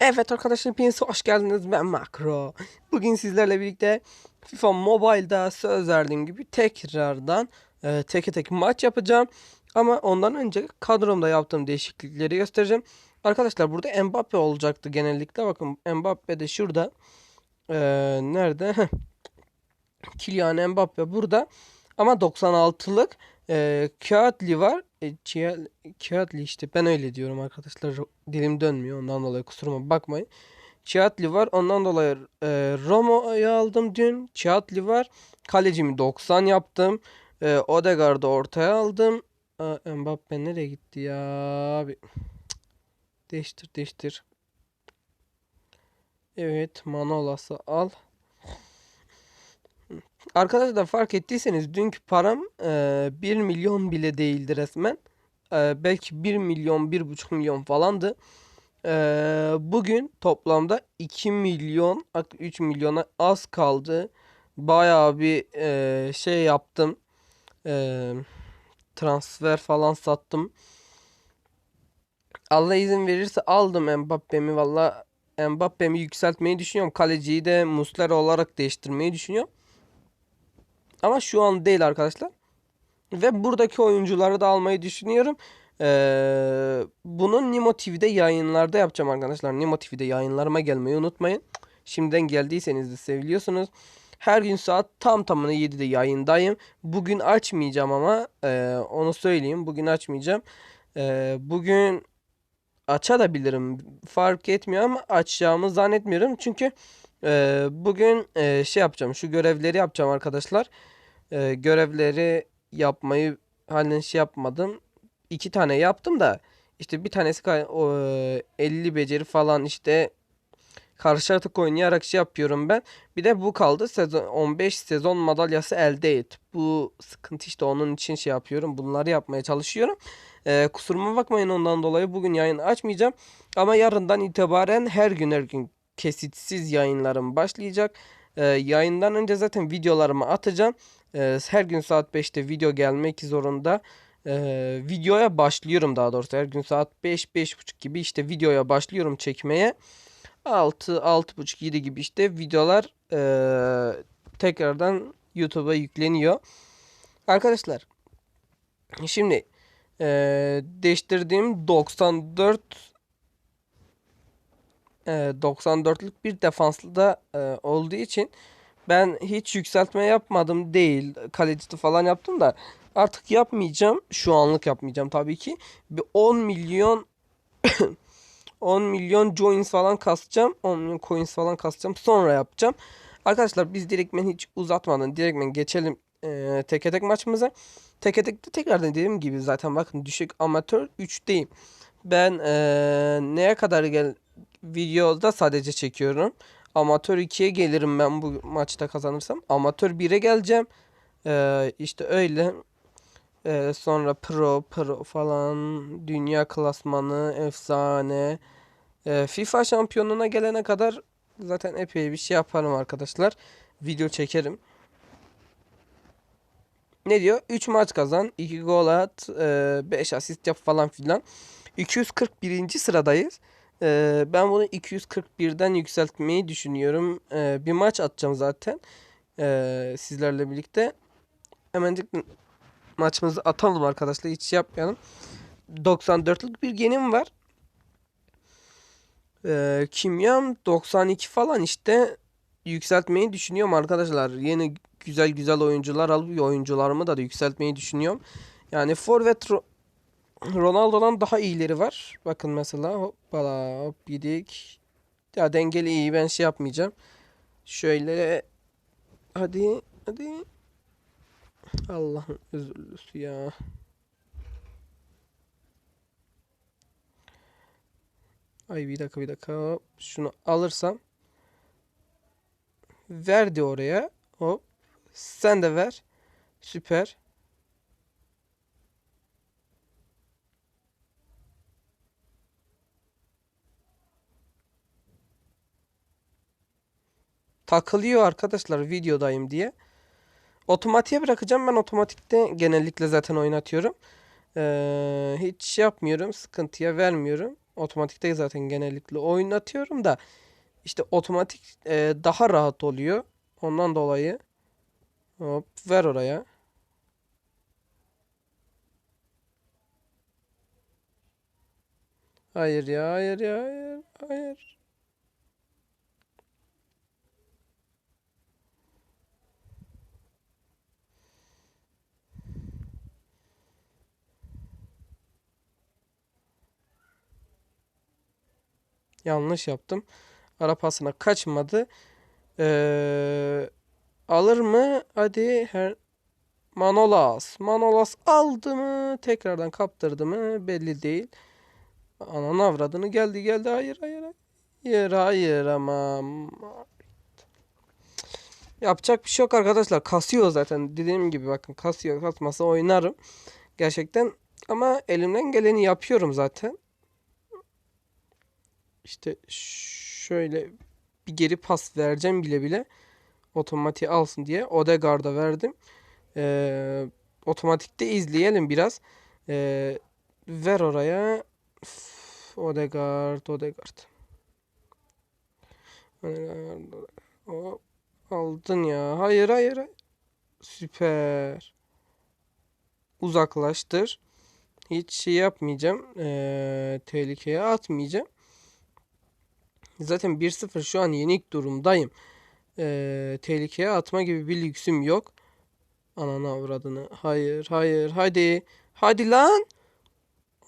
Evet arkadaşlar hepiniz hoş geldiniz ben Makro. Bugün sizlerle birlikte FIFA Mobile'da söz verdiğim gibi tekrardan e, teke tek maç yapacağım. Ama ondan önce kadromda yaptığım değişiklikleri göstereceğim. Arkadaşlar burada Mbappe olacaktı genellikle. Bakın Mbappe de şurada. E, nerede? Kylian Mbappe burada. Ama 96'lık e, Kağıtlı var. E, Kağıtlı işte ben öyle diyorum arkadaşlar. Dilim dönmüyor ondan dolayı kusuruma bakmayın. Kağıtlı var ondan dolayı e, Romo'yu aldım dün. Kağıtlı var. Kalecimi 90 yaptım. E, Odegaard'ı ortaya aldım. Aa, Mbappe nereye gitti ya abi? Değiştir değiştir. Evet Manolas'ı al. Arkadaşlar fark ettiyseniz dünkü param e, 1 milyon bile değildi resmen. E, belki 1 milyon, 1,5 milyon falandı. E, bugün toplamda 2 milyon, 3 milyona az kaldı. Bayağı bir e, şey yaptım. E, transfer falan sattım. Allah izin verirse aldım Mbappe'mi valla. Mbappe'mi yükseltmeyi düşünüyorum. Kaleciyi de Muslera olarak değiştirmeyi düşünüyorum. Ama şu an değil arkadaşlar. Ve buradaki oyuncuları da almayı düşünüyorum. Ee, bunu Nimo TV'de yayınlarda yapacağım arkadaşlar. Nimo TV'de yayınlarıma gelmeyi unutmayın. Şimdiden geldiyseniz de seviliyorsunuz. Her gün saat tam tamına 7'de yayındayım. Bugün açmayacağım ama e, onu söyleyeyim. Bugün açmayacağım. E, bugün açabilirim. Fark etmiyor ama açacağımı zannetmiyorum. Çünkü e, bugün e, şey yapacağım. Şu görevleri yapacağım arkadaşlar. E, görevleri yapmayı halen şey yapmadım. İki tane yaptım da işte bir tanesi o, e, 50 beceri falan işte karşı atık oynayarak şey yapıyorum ben. Bir de bu kaldı. Sezon 15 sezon madalyası elde et. Bu sıkıntı işte onun için şey yapıyorum. Bunları yapmaya çalışıyorum. Ee, kusuruma bakmayın ondan dolayı bugün yayın açmayacağım. Ama yarından itibaren her gün her gün kesitsiz yayınlarım başlayacak. Ee, yayından önce zaten videolarımı atacağım. Ee, her gün saat 5'te video gelmek zorunda. Ee, videoya başlıyorum daha doğrusu. Her gün saat 5-5.30 gibi işte videoya başlıyorum çekmeye. 6 6.30 7 gibi işte videolar eee, tekrardan YouTube'a yükleniyor. Arkadaşlar şimdi eee, değiştirdiğim 94 eee, 94'lük bir defanslı da eee, olduğu için ben hiç yükseltme yapmadım değil. Kalecisi falan yaptım da artık yapmayacağım. Şu anlık yapmayacağım tabii ki. Bir 10 milyon 10 milyon joins falan kasacağım. 10 milyon coins falan kasacağım. Sonra yapacağım. Arkadaşlar biz direktmen hiç uzatmadan direktmen geçelim e, teke tek maçımıza. Teke tekte tekrardan dediğim gibi zaten bakın düşük amatör 3'teyim. Ben e, neye kadar gel videoda sadece çekiyorum. Amatör 2'ye gelirim ben bu maçta kazanırsam. Amatör 1'e geleceğim. E, işte öyle. Ee, sonra pro, pro falan, dünya klasmanı, efsane. Ee, FIFA şampiyonluğuna gelene kadar zaten epey bir şey yaparım arkadaşlar. Video çekerim. Ne diyor? 3 maç kazan, 2 gol at, 5 asist yap falan filan. 241. sıradayız. Ben bunu 241'den yükseltmeyi düşünüyorum. Bir maç atacağım zaten. Sizlerle birlikte. Hemencik maçımızı atalım arkadaşlar. Hiç yapmayalım. 94'lük bir genim var. Kimyam 92 falan işte yükseltmeyi düşünüyorum arkadaşlar. Yeni güzel güzel oyuncular alıp oyuncularımı da, da yükseltmeyi düşünüyorum. Yani forvet Ronaldo'dan daha iyileri var. Bakın mesela hoppala hop yedik. Ya dengeli iyi ben şey yapmayacağım. Şöyle hadi hadi Allah'ın özürlüsü ya. Ay bir dakika bir dakika. Şunu alırsam. Verdi oraya. Hop. Sen de ver. Süper. Takılıyor arkadaşlar videodayım diye. Otomatiğe bırakacağım. Ben otomatikte genellikle zaten oynatıyorum. Ee, hiç şey yapmıyorum. Sıkıntıya vermiyorum. Otomatikte zaten genellikle oynatıyorum da işte otomatik e, daha rahat oluyor. Ondan dolayı hop ver oraya. Hayır ya, hayır ya, hayır, hayır. Yanlış yaptım. Ara pasına kaçmadı. Ee, alır mı? Hadi her Manolas. Manolas aldı mı? Tekrardan kaptırdı mı? Belli değil. Ananın avradını geldi geldi. Hayır hayır hayır. Hayır ama. Yapacak bir şey yok arkadaşlar. Kasıyor zaten. Dediğim gibi bakın kasıyor. Kasmasa oynarım. Gerçekten. Ama elimden geleni yapıyorum zaten. İşte şöyle bir geri pas vereceğim bile bile otomatiğe alsın diye Odegaard'a verdim. Ee, otomatikte izleyelim biraz. Ee, ver oraya. Üf, Odegaard, Odegaard. Odegaard, aldın ya. Hayır, hayır, hayır. Süper. Uzaklaştır. Hiç şey yapmayacağım. Ee, tehlikeye atmayacağım. Zaten 1-0 şu an yenik durumdayım. Ee, tehlikeye atma gibi bir lüksüm yok. Ananı avradını. Hayır, hayır, hadi. Hadi lan.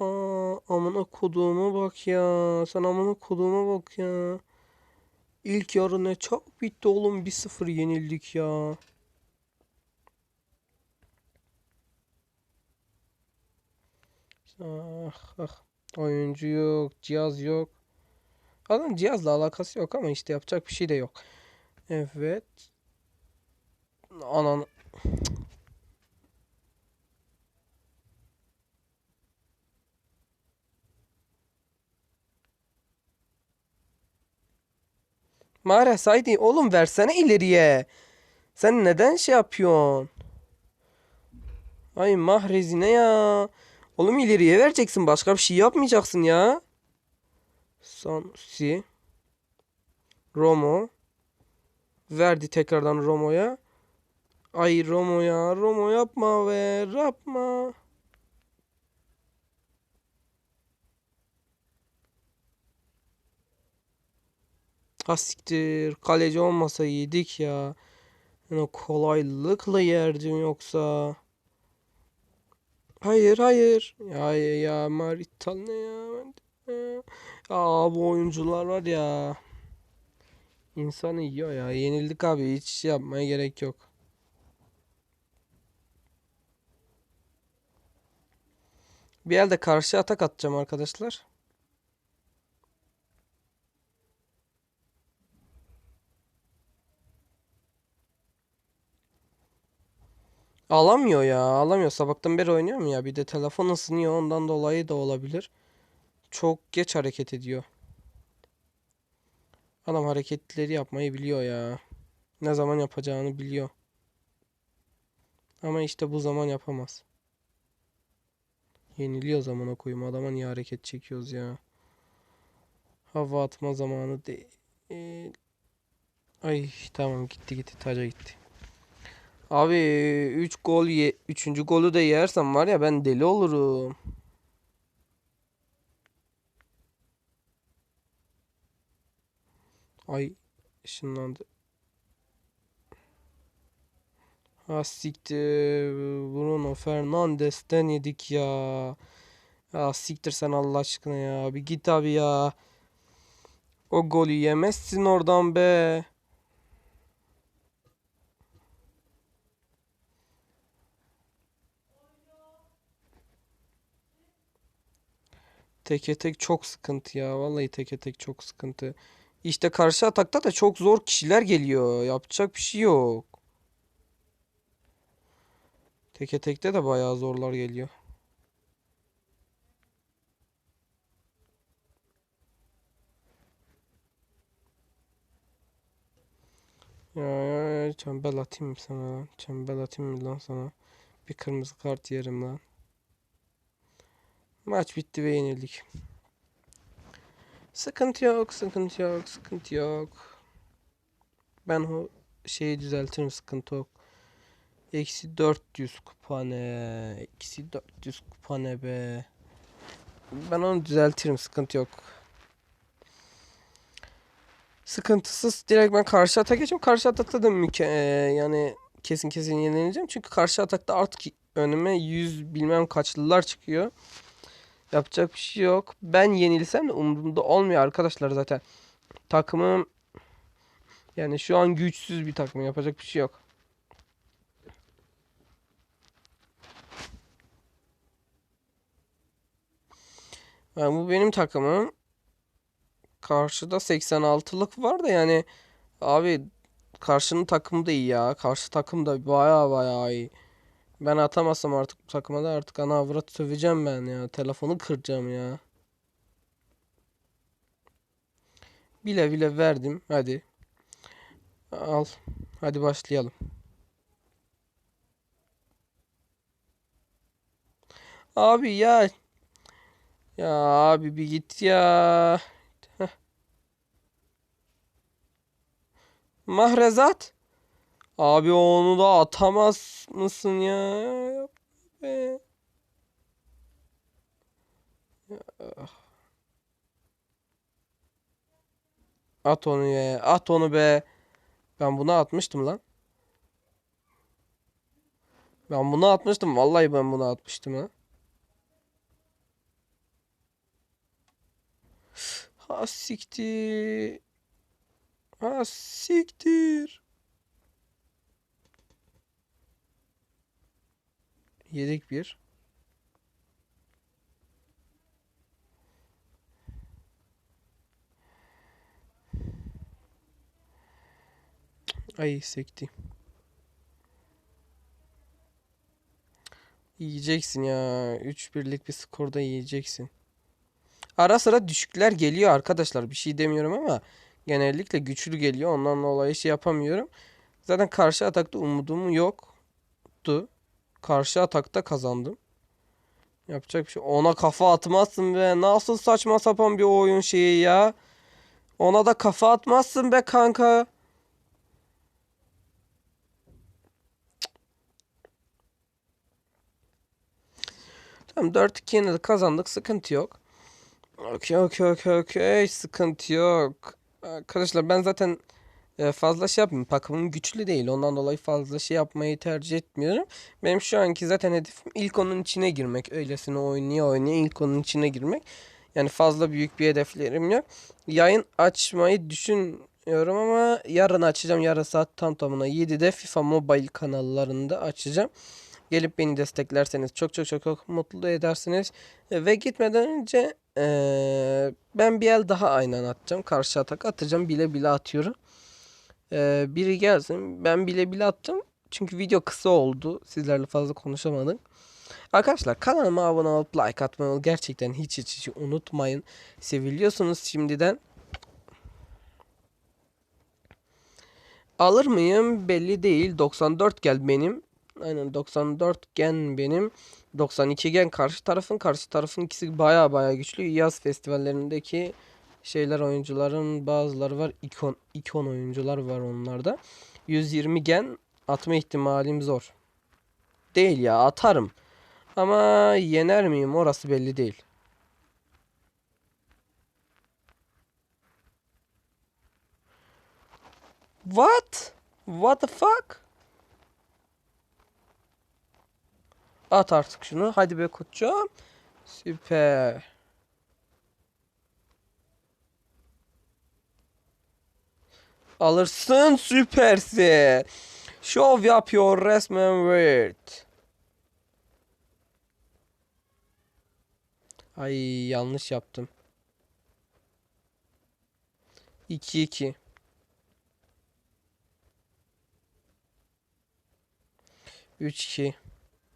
Aa, amına koduğuma bak ya. Sen amına koduğuma bak ya. İlk yarı ne çabuk bitti oğlum. 1-0 yenildik ya. Ah ah. Oyuncu yok. Cihaz yok. Adam cihazla alakası yok ama işte yapacak bir şey de yok. Evet. Anan. Mahrez haydi oğlum versene ileriye. Sen neden şey yapıyorsun? Ay Mahrez'i ne ya? Oğlum ileriye vereceksin. Başka bir şey yapmayacaksın ya. Sansi. Romo. Verdi tekrardan Romo'ya. Ay Romo ya. Romo yapma ve yapma. Ha siktir. Kaleci olmasa yedik ya. Yani kolaylıkla yerdim yoksa. Hayır hayır. Ya ya, ya Marital ne ya? Aa bu oyuncular var ya. İnsanı yiyor ya. Yenildik abi. Hiç şey yapmaya gerek yok. Bir elde karşı atak atacağım arkadaşlar. Alamıyor ya. Alamıyor. Sabahtan beri oynuyor mu ya? Bir de telefon ısınıyor. Ondan dolayı da olabilir. Çok geç hareket ediyor. Adam hareketleri yapmayı biliyor ya. Ne zaman yapacağını biliyor. Ama işte bu zaman yapamaz. Yeniliyor zamana koyayım. Adama niye hareket çekiyoruz ya? Hava atma zamanı değil. Ay tamam gitti gitti taca gitti. Abi 3 gol ye 3. golü de yersem var ya ben deli olurum. Ay ışınlandı. Ha siktir. Bruno Fernandes'ten yedik ya. Ya siktir sen Allah aşkına ya. Bir git abi ya. O golü yemezsin oradan be. Teke tek çok sıkıntı ya. Vallahi teke tek çok sıkıntı. İşte karşı atakta da çok zor kişiler geliyor. Yapacak bir şey yok. Teke tekte de bayağı zorlar geliyor. Ya, ya, ya çembel atayım sana lan. Çembel atayım mı lan sana? Bir kırmızı kart yerim lan. Maç bitti ve yenildik. Sıkıntı yok, sıkıntı yok, sıkıntı yok. Ben o şeyi düzeltirim, sıkıntı yok. Eksi 400 kupa ne? Eksi 400 kupa ne be? Ben onu düzeltirim, sıkıntı yok. Sıkıntısız direkt ben karşı ata geçeyim. Karşı atakta da müke e, yani kesin kesin yenileceğim. Çünkü karşı atakta artık önüme 100 bilmem kaçlılar çıkıyor. Yapacak bir şey yok. Ben yenilsem de umurumda olmuyor arkadaşlar zaten. Takımım yani şu an güçsüz bir takım. Yapacak bir şey yok. Yani bu benim takımım. Karşıda 86'lık var da yani abi karşının takımı da iyi ya. Karşı takım da baya baya iyi. Ben atamazsam artık bu takıma da artık ana avrat söveceğim ben ya. Telefonu kıracağım ya. Bile bile verdim. Hadi. Al. Hadi başlayalım. Abi ya. Ya abi bir git ya. Heh. Mahrezat. Abi onu da atamaz mısın ya? Yap be. At onu ya. At onu be. Ben bunu atmıştım lan. Ben bunu atmıştım. Vallahi ben bunu atmıştım ha. Ha siktir. Ha siktir. Yedik bir. Ay sekti. Yiyeceksin ya. 3 birlik bir skorda yiyeceksin. Ara sıra düşükler geliyor arkadaşlar. Bir şey demiyorum ama genellikle güçlü geliyor. Ondan dolayı şey yapamıyorum. Zaten karşı atakta umudum yoktu. Karşı atakta kazandım. Yapacak bir şey. Ona kafa atmazsın be. Nasıl saçma sapan bir oyun şeyi ya. Ona da kafa atmazsın be kanka. Tamam 4-2 yine de kazandık. Sıkıntı yok. Okey okey okey okey. Sıkıntı yok. Arkadaşlar ben zaten fazla şey yapmıyorum. Takımım güçlü değil. Ondan dolayı fazla şey yapmayı tercih etmiyorum. Benim şu anki zaten hedefim ilk onun içine girmek. Öylesine oynaya oynaya ilk onun içine girmek. Yani fazla büyük bir hedeflerim yok. Yayın açmayı düşünüyorum ama yarın açacağım. Yarın saat tam tamına 7'de FIFA Mobile kanallarında açacağım. Gelip beni desteklerseniz çok çok çok çok mutlu edersiniz. Ve gitmeden önce e, ben bir el daha aynen atacağım. Karşı atak atacağım. Bile bile atıyorum. E, biri gelsin. Ben bile bile attım. Çünkü video kısa oldu. Sizlerle fazla konuşamadık. Arkadaşlar kanalıma abone olup like atmayı gerçekten hiç hiç hiç unutmayın. Seviliyorsunuz şimdiden. Alır mıyım belli değil. 94 gel benim. Aynen 94 gen benim. 92 gen karşı tarafın. Karşı tarafın ikisi baya baya güçlü. Yaz festivallerindeki şeyler oyuncuların bazıları var. İkon, ikon oyuncular var onlarda. 120 gen atma ihtimalim zor. Değil ya atarım. Ama yener miyim orası belli değil. What? What the fuck? At artık şunu. Hadi be koçum. Süper. Alırsın süpersin. Şov yapıyor resmen Word. Ay yanlış yaptım. 2-2. 3-2.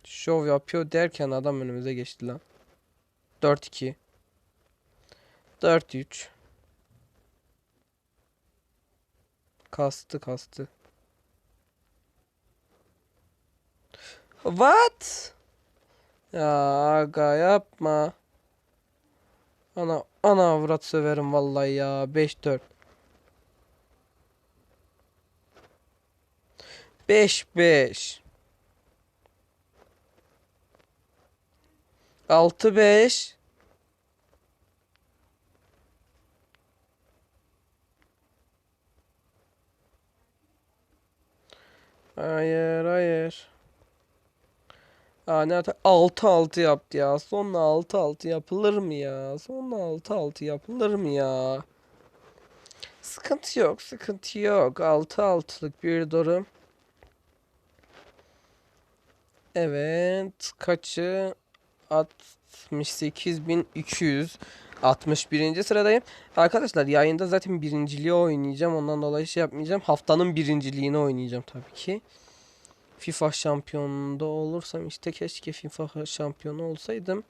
Şov yapıyor derken adam önümüze geçti lan. 4-2. 4-3. Kastı kastı. What? Ya aga yapma. Ana Ana avrat söverim vallahi ya. 5-4. 5-5. 6-5. Hayır hayır. Aa ne 6-6 yaptı ya. Sonra 6-6 yapılır mı ya? Sonra 6-6 yapılır mı ya? Sıkıntı yok, sıkıntı yok. 6-6'lık bir durum. Evet, kaçı? 68.200. 61. sıradayım. Arkadaşlar yayında zaten birinciliği oynayacağım. Ondan dolayı şey yapmayacağım. Haftanın birinciliğini oynayacağım tabii ki. FIFA şampiyonunda olursam işte keşke FIFA şampiyonu olsaydım.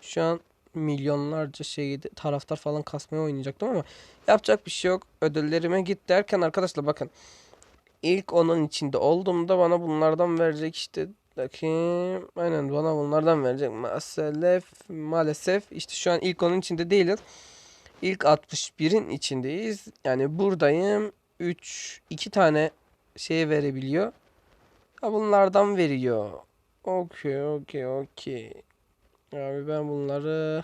Şu an milyonlarca şeydi taraftar falan kasmaya oynayacaktım ama yapacak bir şey yok. Ödüllerime git derken arkadaşlar bakın. İlk onun içinde olduğumda bana bunlardan verecek işte bakayım. Aynen bana bunlardan verecek. Maalesef maalesef işte şu an ilk onun içinde değiliz. İlk 61'in içindeyiz. Yani buradayım. 3 2 tane şey verebiliyor. Ha bunlardan veriyor. Okey, okey, okey. Abi ben bunları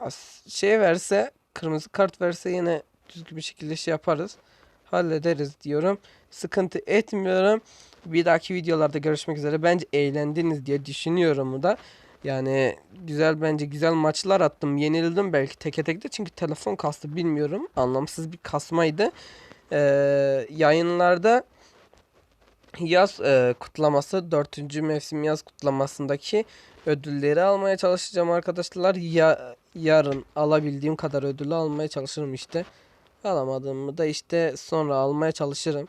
As- şey verse, kırmızı kart verse yine düzgün bir şekilde şey yaparız. Hallederiz diyorum. Sıkıntı etmiyorum. Bir dahaki videolarda görüşmek üzere. Bence eğlendiniz diye düşünüyorum da. Yani güzel bence güzel maçlar attım. Yenildim belki teke tekte çünkü telefon kastı bilmiyorum. Anlamsız bir kasmaydı. Ee, yayınlarda yaz e, kutlaması 4. mevsim yaz kutlamasındaki ödülleri almaya çalışacağım arkadaşlar. Ya yarın alabildiğim kadar ödülü almaya çalışırım işte. Alamadığımı da işte sonra almaya çalışırım.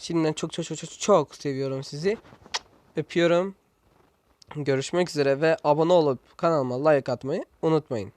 Şimdiden çok çok çok çok seviyorum sizi. Öpüyorum. Görüşmek üzere ve abone olup kanalıma like atmayı unutmayın.